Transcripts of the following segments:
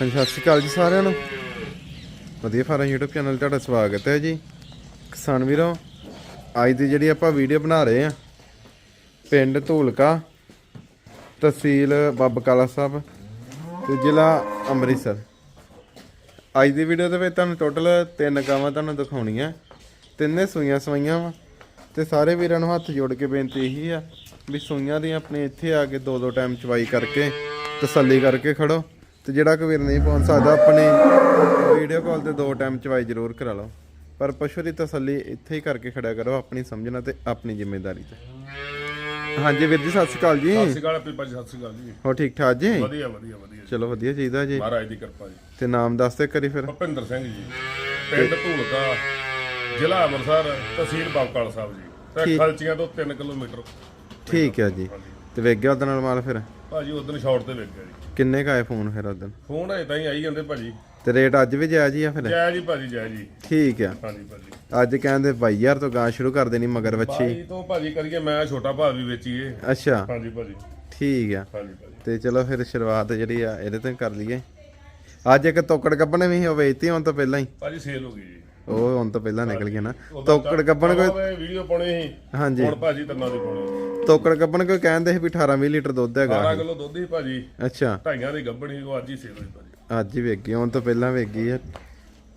ਹਾਂਜੀ ਸਤਿ ਸ਼੍ਰੀ ਅਕਾਲ ਜੀ ਸਾਰਿਆਂ ਨੂੰ। ਵਧੀਆ ਫਾਰਮ YouTube ਚੈਨਲ ਤੁਹਾਡਾ ਸਵਾਗਤ ਹੈ ਜੀ। ਕਿਸਾਨ ਵੀਰੋ, ਅੱਜ ਦੀ ਜਿਹੜੀ ਆਪਾਂ ਵੀਡੀਓ ਬਣਾ ਰਹੇ ਆ ਪਿੰਡ ਧੂਲਕਾ, ਤਹਿਸੀਲ ਬਾਬਾ ਕਾਲਾ ਸਾਹਿਬ ਤੇ ਜ਼ਿਲ੍ਹਾ ਅੰਮ੍ਰਿਤਸਰ। ਅੱਜ ਦੀ ਵੀਡੀਓ ਦੇ ਵਿੱਚ ਤੁਹਾਨੂੰ ਟੋਟਲ ਤਿੰਨ ਗਾਵਾਂ ਤੁਹਾਨੂੰ ਦਿਖਾਉਣੀਆਂ। ਤਿੰਨੇ ਸੂਈਆਂ ਸਵਾਈਆਂ ਵਾ ਤੇ ਸਾਰੇ ਵੀਰਾਂ ਨੂੰ ਹੱਥ ਜੋੜ ਕੇ ਬੇਨਤੀ ਇਹੀ ਆ ਵੀ ਸੂਈਆਂ ਦੀ ਆਪਣੇ ਇੱਥੇ ਆ ਕੇ ਦੋ ਦੋ ਟਾਈਮ ਚਵਾਈ ਕਰਕੇ ਤਸੱਲੀ ਕਰਕੇ ਖੜੋ। ਤੇ ਜਿਹੜਾ ਕੋਈ ਵੀਰ ਨਹੀਂ ਪਹੁੰਚ ਸਕਦਾ ਆਪਣੀ ਵੀਡੀਓ ਕਾਲ ਤੇ ਦੋ ਟਾਈਮ ਚਵਾਈ ਜ਼ਰੂਰ ਕਰਾ ਲਓ। ਪਰ ਪਸ਼ੂ ਦੀ ਤਸੱਲੀ ਇੱਥੇ ਹੀ ਕਰਕੇ ਖੜਿਆ ਕਰੋ ਆਪਣੀ ਸਮਝਣਾ ਤੇ ਆਪਣੀ ਜ਼ਿੰਮੇਵਾਰੀ ਤੇ। ਹਾਂਜੀ ਵੀਰ ਜੀ ਸਤਿ ਸ਼੍ਰੀ ਅਕਾਲ ਜੀ। ਸਤਿ ਸ਼੍ਰੀ ਅਕਾਲ ਪੀਪਾ ਜੀ ਸਤਿ ਸ਼੍ਰੀ ਅਕਾਲ ਜੀ। ਹੋ ਠੀਕ ਠਾਕ ਜੀ? ਵਧੀਆ ਵਧੀਆ ਵਧੀਆ ਚਲੋ ਵਧੀਆ ਚਾਹੀਦਾ ਜੀ। ਮਹਾਰਾਜ ਦੀ ਕਿਰਪਾ ਜੀ। ਤੇ ਨਾਮ ਦੱਸ ਦੇ ਕਰੀ ਫਿਰ। ਭੁਪਿੰਦਰ ਸਿੰਘ ਜੀ ਪਿੰਡ ਧੂਲਕਾ ਜ਼ਿਲ੍ਹਾ ਅੰਮ੍ਰਿਤਸਰ ਤਹਿਸੀਲ ਬਾਬਕਾਲ ਸਾਹਿਬ ਜੀ। ਤੇ। ਖਲਚੀਆਂ ਤੋਂ 3 ਕਿਲੋਮੀਟਰ। ਠੀਕ ਹੈ ਜੀ। ਤੇ ਵੇਖ ਗਿਆ ਉਹਦੇ ਨਾਲ ਮਾਲ ਫਿਰ? ਭਾਜੀ ਉਦੋਂ ਸ਼ਾਰਟ ਤੇ ਵੇਖ ਗਿਆ ਜੀ। ਕਿੰਨੇ ਕਾਏ ਫੋਨ ਫਿਰ ਉਹਦਨ ਫੋਨ ਅਜੇ ਤਾਂ ਹੀ ਆਈ ਜਾਂਦੇ ਭਾਜੀ। ਤੇ ਰੇਟ ਅੱਜ ਵੀ ਜਾਇਜ਼ ਹੀ ਆ ਫਿਰ? ਜੈ ਜੀ ਭਾਜੀ ਜੈ ਜੀ ਠੀਕ ਆ। ਹਾਂਜੀ ਭਾਜੀ। ਅੱਜ ਕਹਿੰਦੇ 22000 ਤੋਂ ਗਾਂ ਸ਼ੁਰੂ ਕਰ ਦੇਣੀ ਮਗਰ ਵੱਛੀ। ਭਾਜੀ ਤੋਂ ਭਾਜੀ ਕਰੀਏ ਮੈਂ ਛੋਟਾ ਭਾਅ ਵੀ ਵੇਚੀਏ। ਅੱਛਾ। ਹਾਂਜੀ ਭਾਜੀ। ਠੀਕ ਆ। ਹਾਂਜੀ ਭਾਜੀ। ਤੇ ਚਲੋ ਫਿਰ ਸ਼ੁਰੂਆਤ ਜਿਹੜੀ ਆ ਇਹਦੇ ਤੋਂ ਹੀ ਕਰ ਲਈਏ। ਅੱਜ ਇੱਕ ਤੋਕੜ ਕੱਪਣੇ ਵੀ ਸੀ, ਉਹ ਵੇਚਤੀ ਹੁਣ ਤੋਂ ਪਹਿਲਾਂ ਹੀ। ਭਾਜੀ ਸੇਲ ਹੋ ਗਈ ਜੀ। ਉਹ ਹੁਣ ਤੋਂ ਪਹਿਲਾਂ ਨਿਕਲ ਗਿਆ ਨਾ। ਤੋਕੜ ਕੱਪਣ ਕੋਈ ਕੋਈ ਵੀਡੀਓ ਪਾਉਣੀ ਸੀ। ਹਾਂਜੀ। ਹੁਣ ਭਾਜੀ ਤੰਨਾ ਦੀ ਪਾਉਣੀ। ਤੋਕੜ ਕੱਪਣ ਕੋਈ ਕਹਿੰਦੇ ਸੀ ਵੀ 18 20 ਲੀਟਰ ਦੁੱਧ ਹੈਗਾ 12 ਕਿਲੋ ਦੁੱਧ ਹੀ ਭਾਜੀ। ਅੱਛਾ। ਢਾਈਆਂ ਦੀ ਗੱਭਣੀ ਉਹ ਅੱਜ ਹੀ ਸੇਲ ਹੋਈ ਭਾਜੀ। ਅੱਜ ਹੀ ਵੇਖ ਗਈ ਹੁਣ ਤੋਂ ਪਹਿਲਾਂ ਵੇਖ ਗਈ ਆ।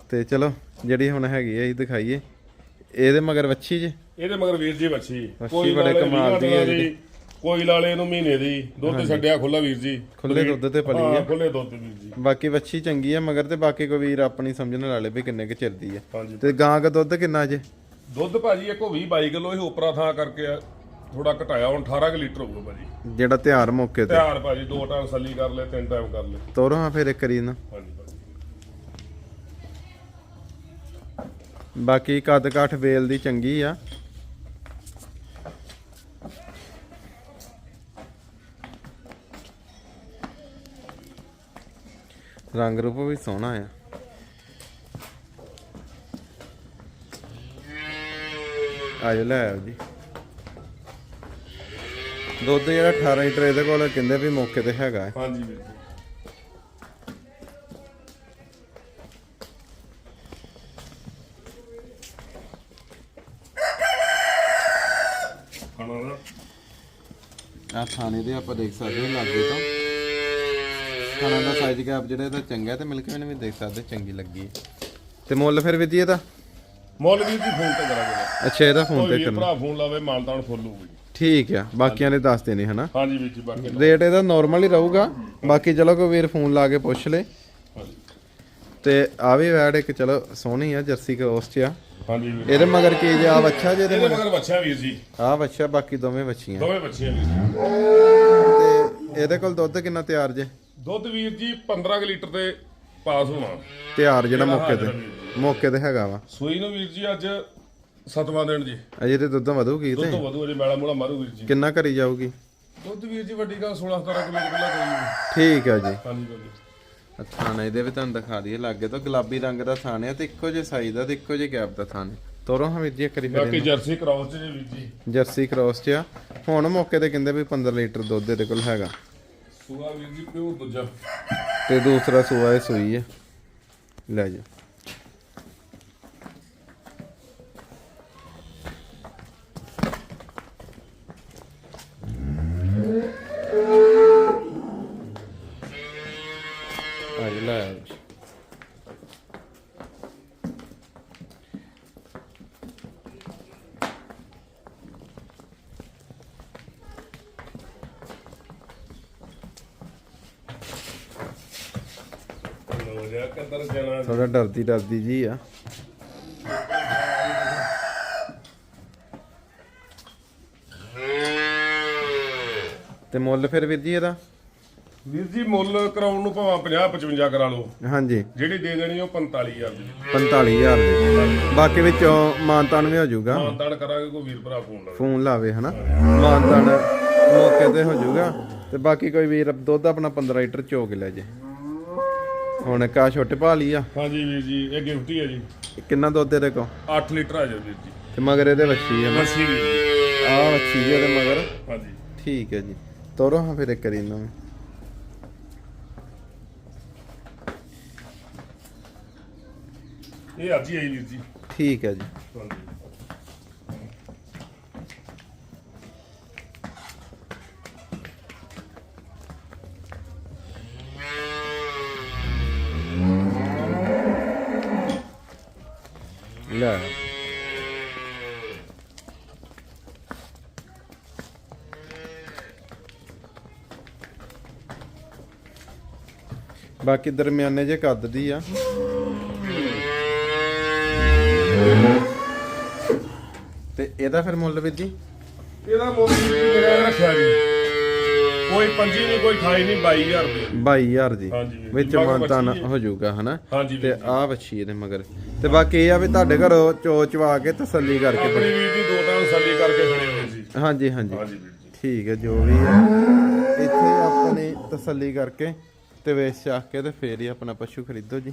ਤੇ ਚਲੋ ਜਿਹੜੀ ਹੁਣ ਹੈਗੀ ਆ ਇਹ ਦਿਖਾਈਏ। ਇਹਦੇ ਮਗਰ ਵੱਛੀ ਜੇ? ਇਹਦੇ ਮਗਰ ਵੀਰ ਜੀ ਵੱਛੀ। ਬੜੇ ਕਮਾਲ ਦੀ ਹੈ ਜੀ ਕੋਈ ਲਾਲੇ ਨੂੰ ਮਹੀਨੇ ਦੀ। ਦੁੱਧ ਛੱਡਿਆ ਖੁੱਲਾ ਵੀਰ ਜੀ। ਖੁੱਲੇ ਦੁੱਧ ਤੇ ਪਲੀ ਹਾਂ ਖੁੱਲੇ ਦੁੱਧ ਵੀਰ ਜੀ। ਬਾਕੀ ਵੱਛੀ ਚੰਗੀ ਆ ਮਗਰ ਤੇ ਬਾਕੀ ਕੋਈ ਵੀਰ ਆਪਣੀ ਸਮਝਣ ਵਾਲੇ ਵੀ ਕਿੰਨੇ ਕੁ ਚਿਰਦੀ ਹਾਂਜੀ। ਤੇ ਗਾਂ ਦਾ ਦੁੱਧ ਕਿੰਨਾ ਜੇ? ਦੁੱਧ ਭਾਜੀ ਇੱਕ ਉਹ 20 22 ਕਿਲੋ ਇਹ ਉਪਰਾ ਥਾਂ ਕਰਕੇ ਥੋੜਾ ਘਟਾਇਆ ਹੁਣ 18 ਕਿ ਲੀਟਰ ਹੋਊਗਾ ਭਾਜੀ। ਜਿਹੜਾ ਤਿਆਰ ਮੌਕੇ ਤੇ। ਤਿਆਰ ਭਾਜੀ ਦੋ ਟਾਈਮ ਸੱਲੀ ਕਰ ਲੈ ਤਿੰਨ ਟਾਈਮ ਕਰ ਲੈ ਤੋਰੋ ਹਾਂ ਫਿਰ ਇੱਕ ਨਾ। ਹਾਂਜੀ ਭਾਜੀ। ਬਾਕੀ ਕੱਦ ਕਾਠ ਵੇਲ ਦੀ ਚੰਗੀ ਆ। ਰੰਗ ਰੂਪ ਵੀ ਸੋਹਣਾ ਆ। ਆਜੋ ਲੈ ਆਓ ਜੀ। ਦੁੱਧ ਜਿਹੜਾ 18 ਲੀਟਰ ਇਹਦੇ ਕੋਲ ਕਹਿੰਦੇ ਵੀ ਮੌਕੇ ਤੇ ਹੈਗਾ ਹੈ। ਹਾਂਜੀ ਵੀਰ ਜੀ ਖਾਣਾ ਨਾ। ਆ ਥਾਣੇ ਦੇ ਆਪਾਂ ਦੇਖ ਸਕਦੇ ਹਾਂ ਲਾਗੇ ਤੋਂ। ਥਾਣਾ ਦਾ ਸਾਈਜ਼ ਗੈਪ ਜਿਹੜਾ ਇਹਦਾ ਚੰਗਾ ਹੈ ਤੇ ਮਿਲਕ ਵੀ ਦੇਖ ਸਕਦੇ ਚੰਗੀ ਲੱਗੀ ਹੈ। ਤੇ ਮੁੱਲ ਫਿਰ ਵਿਧੀ ਇਹਦਾ? ਮੁੱਲ ਵੀਰ ਜੀ ਫੋਨ ਤੇ ਕਰਾਂਗੇ। ਅੱਛਾ ਇਹਦਾ ਫੋਨ ਕੋਈ ਤੇ ਵੀ ਕਰਨਾ ਭਰਾ ਫੋਨ ਲਾਵੇ ਮਾਨਤਾਨ ਫੁੱਲ ਹੋਊਗੀ ਠੀਕ ਆ ਬਾਕੀਆਂ ਦੇ ਦੱਸ ਦੇਣੇ ਹਨਾ? ਹਾਂਜੀ ਵੀਰ ਜੀ ਬਾਕੀ ਰੇਟ ਇਹਦਾ ਨਾਰਮਲ ਹੀ ਰਹੂਗਾ। ਬਾਕੀ ਚਲੋ ਕੋਈ ਵੀਰ ਫੋਨ ਲਾ ਕੇ ਪੁੱਛ ਲੇ। ਤੇ ਆ ਵੀ ਵੈੜ ਇੱਕ ਚਲੋ ਸੋਹਣੀ ਆ ਜਰਸੀ ਕ੍ਰੋਸ ਚ ਆ ਹਾਂਜੀ ਵੀਰ ਇਹਦੇ ਮਗਰ ਕੀ ਜੇ ਆ ਬੱਚਾ ਜੇ ਇਹਦੇ ਇਹਦੇ ਮਗਰ? ਮਗਰ ਬੱਚਾ ਵੀਰ ਜੀ। ਆ ਬੱਚਾ ਬਾਕੀ ਦੋਵੇਂ ਬੱਚੀਆਂ ਦੋਵੇਂ ਬੱਚੀਆਂ ਵੀਰ ਜੀ। ਤੇ ਇਹਦੇ ਕੋਲ ਦੁੱਧ ਕਿੰਨਾ ਤਿਆਰ ਜੇ? ਦੁੱਧ ਵੀਰ ਜੀ 15 ਕੁ ਲੀਟਰ ਤੇ ਪਾਸ ਹੋਣਾ ਤਿਆਰ ਜਿਹੜਾ ਮੌਕੇ ਤੇ। ਮੌਕੇ ਤੇ ਹੈਗਾ ਵਾ। ਸੂਈ ਨੂੰ ਵੀਰ ਜੀ ਅੱਜ ਸਤਵਾਂ ਦਿਨ ਜੀ। ਅਜੇ ਤੇ ਦੁੱਧ ਵਧੂਗੀ ਦੁੱਧ ਤੇ? ਵਧੂ ਅਜੇ ਮੈਲਾ ਮੂਲਾ ਮਾਰੂ ਵੀਰ ਜੀ। ਕਿੰਨਾ ਕਰੀ ਜਾਊਗੀ? ਦੁੱਧ ਵੀਰ ਜੀ ਵੱਡੀ ਗੱਲ 16 17 ਕਿਲੋ ਕਿਲਾ ਕੋਈ ਠੀਕ ਆ ਜੀ। ਹਾਂਜੀ ਥਾਣਾ ਇਹਦੇ ਵੀ ਤੁਹਾਨੂੰ ਦਿਖਾ ਦਈਏ ਲਾਗੇ ਤੋਂ ਗੁਲਾਬੀ ਰੰਗ ਦਾ ਥਾਣ ਹੈ ਤੇ ਇੱਕੋ ਜਿਹੇ ਸਾਈਜ਼ ਦਾ ਤੇ ਇੱਕੋ ਜਿਹੇ ਗੈਪ ਦਾ ਥਾਣ ਹੈ ਤੋਰੋ ਜੀ ਇੱਕ ਵਾਰੀ ਫਿਰ ਬਾਕੀ ਜਰਸੀ ਕ੍ਰਾਸ ਚ ਜੀ ਵੀਰ ਜੀ। ਇਹਨੂੰ। ਜਰਸੀ ਕ੍ਰੋਸ ਚ ਆ। ਹੁਣ ਮੌਕੇ ਤੇ ਕਹਿੰਦੇ ਵੀ 15 ਲੀਟਰ ਦੁੱਧ ਇਹਦੇ ਕੋਲ ਹੈਗਾ। ਸੂਆ ਵੀਰ ਜੀ ਪਿਓ ਦੂਜਾ। ਤੇ ਦੂਸਰਾ ਸੂਆ ਇਹ ਸੂਈ ਹੈ ਲੈ ਜਾ ਅੱਜ ਲੈ ਥੋੜਾ ਡਰਦੀ ਡਰਦੀ ਜੀ ਆ। ਤੇ ਮੁੱਲ ਫਿਰ ਵੀਰ ਜੀ ਇਹਦਾ? ਵੀਰ ਜੀ ਮੁੱਲ ਕਰਾਉਣ ਨੂੰ ਭਾਵੇਂ 50 55 ਕਰਾ ਲਓ। ਹਾਂਜੀ। ਜਿਹੜੀ ਦੇ ਦੇਣੀ ਉਹ 45000 ਦੀ। 45000 ਦੇ। ਬਾਕੀ ਵਿੱਚੋਂ ਮਾਨਤਾਨ ਵੀ ਹੋ ਜਾਊਗਾ। ਮਾਨਤਾਨ ਕਰਾਂਗੇ ਕੋਈ ਵੀਰ ਭਰਾ ਫੋਨ ਲਾਵੇ। ਫੋਨ ਲਾਵੇ ਹਨਾ? ਮਾਨਤਾਨ ਮੌਕੇ ਤੇ ਹੋ ਜਾਊਗਾ। ਤੇ ਬਾਕੀ ਕੋਈ ਵੀਰ ਦੁੱਧ ਆਪਣਾ 15 ਲੀਟਰ ਚੋ ਕੇ ਲੈ ਜੇ। ਹੁਣ ਕਾ ਛੋਟੇ ਭਾ ਲਈ ਆ। ਹਾਂਜੀ ਵੀਰ ਜੀ ਇਹ ਗਿਫਟ ਹੀ ਹੈ ਜੀ। ਕਿੰਨਾ ਦੁੱਧ ਇਹਦੇ ਕੋ 8 ਲੀਟਰ ਆ ਜਾ ਵੀਰ ਜੀ। ਤੇ ਮਗਰ ਇਹਦੇ ਵੱਛੀ ਹੈ ਵੀਰ ਜੀ। ਆਹ ਵੱਛੀ ਇਹਦੇ ਮਗਰ। ਹਾਂਜੀ। ਠੀਕ ਹੈ ਜੀ। ਤੋਰੋ ਹਾਂ ਫਿਰ ਇੱਕ ਵਾਰੀ ਇਹਨਾਂ ਨੂੰ ਇਹ ਅੱਜ ਹੀ ਆਈ ਵੀਰ ਜੀ। ਠੀਕ ਹੈ ਜੀ। ਹਾਂਜੀ ਲੈ। ਬਾਕੀ ਦਰਮਿਆਨੇ ਜੇ ਕੱਦ ਦੀ ਆ। ਤੇ ਇਹਦਾ ਫਿਰ ਮੁੱਲ ਵੀਰ ਜੀ? ਇਹਦਾ ਮੁੱਲ ਜੀ ਮੇਰਾ ਰੱਖਿਆ ਜੀ? ਕੋਈ ਪੰਜੀ ਨਹੀਂ ਕੋਈ 28 ਨਹੀਂ 22000 ਰੁਪਏ। 22000 ਦੀ ਹਾਂਜੀ ਜੀ, ਵਿੱਚ ਬਾਕੀ ਬੱਚੀ ਹੈ। ਜਾਊਗਾ ਹਨਾ? ਹਾਂਜੀ ਤੇ ਵੀਰ ਜੀ। ਆ ਵੱਛੀ ਇਹਦੇ ਮਗਰ। ਤੇ ਬਾਕੀ ਇਹ ਆ ਵੀ ਤੁਹਾਡੇ ਘਰੋਂ ਚੋ ਚਵਾ ਕੇ ਤਸੱਲੀ ਕਰਕੇ ਆਪਣੀ ਵੀਰ ਜੀ ਦੋ ਟਾਈਮ ਸੱਲੀ ਕਰਕੇ ਖੜੇ ਹੋਏ ਸੀ। ਹਾਂਜੀ ਹਾਂਜੀ। ਹਾਂਜੀ ਵੀਰ ਜੀ। ਠੀਕ ਹੈ ਜੋ ਵੀ ਹੈ। ਇੱਥੇ ਆਪਣੀ ਤਸੱਲੀ ਕਰਕੇ ਤੇ ਵੇਚ ਚਾਖ ਕੇ ਤੇ ਫੇਰ ਹੀ ਆਪਣਾ ਪਸ਼ੂ ਖਰੀਦੋ ਜੀ।